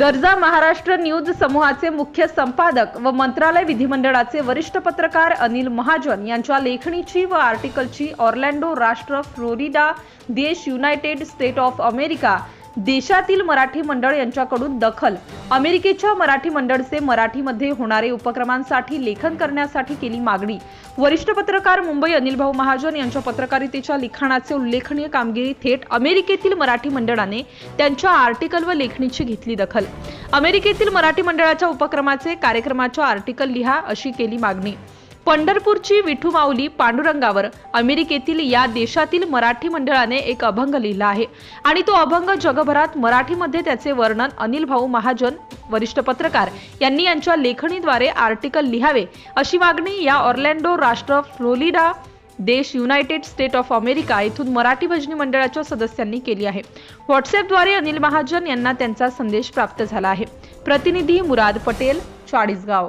गरजा महाराष्ट्र न्यूज समूहाचे मुख्य संपादक व मंत्रालय विधिमंडळाचे वरिष्ठ पत्रकार अनिल महाजन यांच्या लेखणीची व आर्टिकलची ऑर्लँडो राष्ट्र फ्लोरिडा देश युनायटेड स्टेट ऑफ अमेरिका देशातील मराठी मंडळ यांच्याकडून दखल अमेरिकेच्या मराठी मंडळचे मराठीमध्ये होणारे उपक्रमांसाठी लेखन करण्यासाठी केली मागणी. वरिष्ठ पत्रकार मुंबई अनिल भाऊ महाजन यांच्या पत्रकारितेच्या लिखाणाचे उल्लेखनीय कामगिरी थेट अमेरिकेतील मराठी मंडळाने त्यांच्या आर्टिकल व लेखणीची घेतली दखल. अमेरिकेतील मराठी मंडळाच्या उपक्रमाचे कार्यक्रमाच्या आर्टिकल लिहा अशी केली मागणी. पंढरपूरची विठू माऊली पांडुरंगावर अमेरिकेतील या देशातील मराठी मंडळाने एक अभंग लिहिला आहे. आणि तो अभंग जगभरात मराठीमध्ये त्याचे वर्णन अनिल भाऊ महाजन वरिष्ठ पत्रकार यांनी यांच्या लेखणीद्वारे आर्टिकल लिहावे अशी मागणी या ऑर्लँडो राष्ट्र फ्लोरिडा देश युनायटेड स्टेट ऑफ अमेरिका येथून मराठी भजनी मंडळाच्या सदस्यांनी केली आहे. व्हॉट्सअपद्वारे अनिल महाजन यांना त्यांचा संदेश प्राप्त झाला आहे. प्रतिनिधी मुराद पटेल चाळीसगाव.